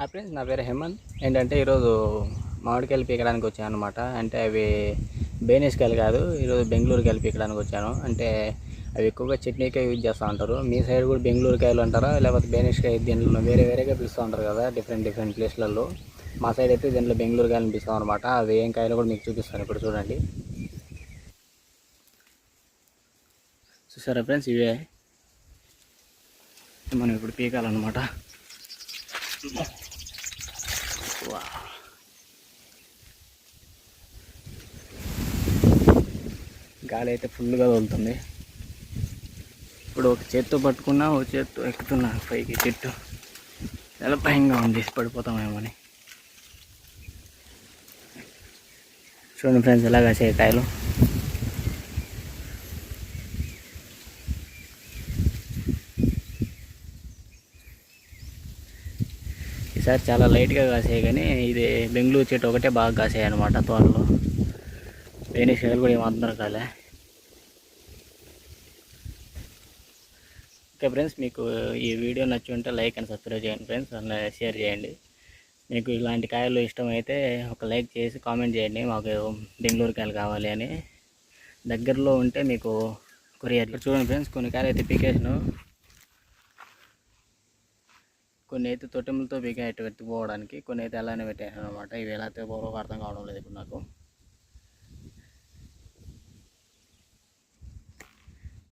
Hi friends నా పేరు హేమంత్. ఏంటంటే ఈరోజు మామిడికాయలు పీకడానికి వచ్చాను అనమాట అంటే అవి బేనిస్కాయలు కాదు ఈరోజు బెంగళూరు కాయలు పీకడానికి వచ్చాను. అంటే అవి ఎక్కువగా చట్నీకాయ యూజ్ చేస్తూ ఉంటారు. మీ సైడ్ కూడా బెంగళూరు కాయలు అంటారా? లేకపోతే బేనిస్కాయ దీంట్లో వేరే వేరేగా పిలుస్తూ ఉంటారు కదా డిఫరెంట్ డిఫరెంట్ ప్లేస్లలో మా సైడ్ అయితే దీంట్లో బెంగళూరు కాయలు పిలుస్తాం అనమాట అవి ఏం కాయలు కూడా మీకు చూపిస్తాను ఇప్పుడు చూడండి. చూసారా ఫ్రెండ్స్ ఇవే? మనం ఇప్పుడు పీకాలన్నమాట. గాలి అయితే ఫుల్గా తోలుతుంది ఇప్పుడు ఒక చేత్తో పట్టుకున్నా ఒక చేత్తో ఎక్కుతున్నా పైకి చెట్టు. చాలా భయంగా ఉంది పడిపోతామేమని. చూడండి ఫ్రెండ్స్ ఎలా కాసాయి కాయలు. ఈసారి చాలా లైట్గా కాసాయి కానీ ఇది బెంగళూరు చెట్టు ఒకటే బాగా కాసాయి అనమాట తోటలో. లేని కాయలు కూడా ఏమాత్రం కాలే. ఓకే ఫ్రెండ్స్ మీకు ఈ వీడియో నచ్చి ఉంటే లైక్ అండ్ సబ్స్క్రైబ్ చేయండి ఫ్రెండ్స్ అన్న షేర్ చేయండి. మీకు ఇలాంటి కాయలు ఇష్టమైతే ఒక లైక్ చేసి కామెంట్ చేయండి మాకు బెంగళూరు కాయలు కావాలి అని. దగ్గరలో ఉంటే మీకు కొరియర్ చూడండి ఫ్రెండ్స్ కొన్ని కాయలు అయితే పీకేసాను. కొన్ని అయితే తొట్టెములతో పీకా ఇటు ఎత్తుకుపోవడానికి కొన్ని అయితే అలానే పెట్టాను అనమాట ఇవి ఎలా ఎత్తుకుపోవడం అర్థం కావడం లేదు ఇప్పుడు నాకు.